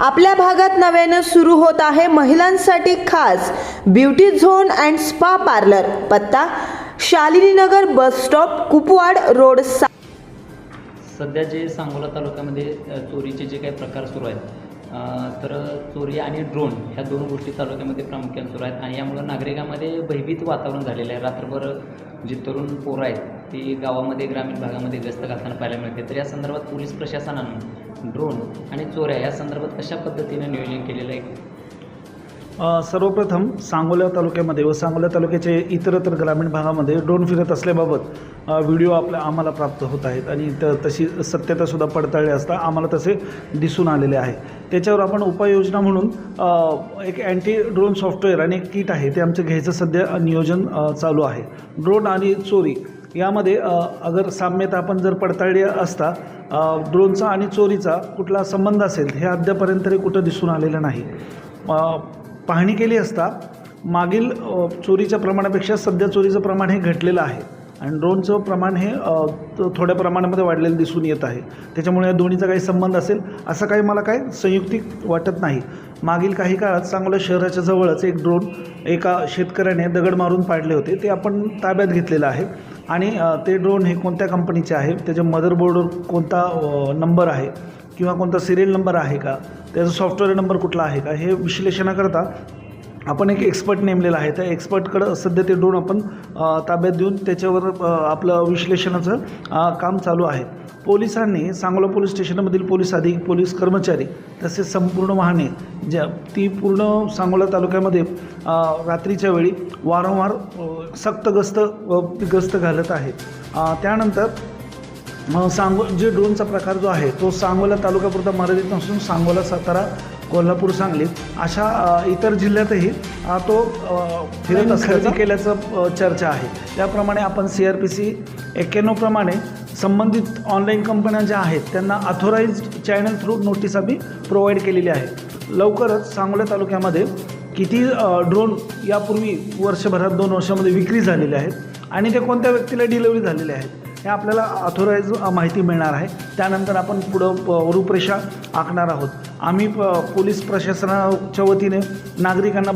आपल्या भागात नव्यानं सुरू होत आहे महिलांसाठी खास beauty zone and spa parlour. पत्ता Shalini Nagar bus stop Kupwad road सा सध्या जे सांगोला तालुक्यामध्ये चोरीचे जे काही प्रकार सुरू आहेत तर चोरी आणि ड्रोन ह्या दोन गोष्टी तालुक्यामध्ये प्रामुख्याने सुरू आहेत. आणि यामुळं नागरिकांमध्ये भयभीत वातावरण झालेलं आहे. रात्रभर जी तरुण पोरं आहेत ती गावामध्ये ग्रामीण भागामध्ये व्यस्त घालताना पाहायला मिळते. तर या संदर्भात पोलीस प्रशासनानं ड्रोन आणि चोऱ्या या संदर्भात कशा पद्धतीनं नियोजन केलेलं आहे? सर्वप्रथम सांगोला तालुक्यामध्ये व सांगोला तालुक्याचे इतरत्र ग्रामीण भागामध्ये ड्रोन फिरत असल्याबाबत व्हिडिओ आपल्या आम्हाला प्राप्त होत आहेत. आणि त तशी सत्यतासुद्धा पडताळली असता आम्हाला तसे दिसून आलेले आहे. त्याच्यावर आपण उपाययोजना म्हणून एक अँटी ड्रोन सॉफ्टवेअर आणि एक किट आहे ते आमचं घ्यायचं सध्या नियोजन चालू आहे. ड्रोन आणि चोरी यामध्ये अगर साम्यता आपण जर पडताळली असता ड्रोनचा आणि चोरीचा कुठला संबंध असेल हे अद्यापर्यंत तरी कुठं दिसून आलेलं नाही. पाहणी केली असता मागील चोरीच्या प्रमाणापेक्षा सध्या चोरीचं प्रमाण हे घटलेलं आहे. आणि ड्रोनचं प्रमाण हे थोड्या प्रमाणामध्ये वाढलेलं दिसून येत आहे. त्याच्यामुळे या दोन्हीचा काही संबंध असेल असं काही मला काय संयुक्तिक वाटत नाही. मागील काही काळात सांगोला शहराच्या जवळच एक ड्रोन एका शेतकऱ्याने दगड मारून पाडले होते. ते आपण ताब्यात घेतलेलं आहे. आणि ते ड्रोन हे कोणत्या कंपनीचे आहे? त्याच्या मदरबोर्डवर कोणता नंबर आहे? किंवा कोणता सिरियल नंबर आहे का? त्याचा सॉफ्टवेअर नंबर कुठला आहे का? हे विश्लेषणाकरता आपण एक एक्सपर्ट नेमलेला आहे. त्या एक्सपर्टकडं सध्या ते ड्रोन आपण ताब्यात देऊन त्याच्यावर आपलं विश्लेषणाचं काम चालू आहे. पोलिसांनी सांगोला पोलीस स्टेशनमधील पोलीस अधिक पोलीस कर्मचारी तसेच संपूर्ण वाहने ज्या ती पूर्ण सांगोला तालुक्यामध्ये रात्रीच्या वेळी वारंवार अ, सक्त गस्त गस्त घालत आहेत त्यानंतर सांगो जे ड्रोनचा प्रकार जो आहे तो सांगोला तालुक्यापुरता मर्यादित नसून सांगोला सातारा कोल्हापूर सांगली अशा इतर जिल्ह्यातही तो फिरत खरेदी केल्याचं चर्चा आहे. त्याप्रमाणे आपण सी आर पी सी एक्क्याण्णवप्रमाणे संबंधित ऑनलाईन कंपन्या ज्या आहेत त्यांना अथोराईज चॅनल थ्रू नोटीस आम्ही प्रोव्हाइड केलेली आहे. लवकरच सांगोला तालुक्यामध्ये किती ड्रोन यापूर्वी वर्षभरात दोन वर्षामध्ये विक्री झालेले आहेत आणि ते कोणत्या व्यक्तीला डिलिव्हरी झालेले आहेत हे आपल्याला ऑथोराईज माहिती मिळणार आहे. त्यानंतर आपण पुढं प- रूपरेषा आखणार आहोत. आम्ही प- पोलीस प्रशासनाच्या वतीने नागरिकांना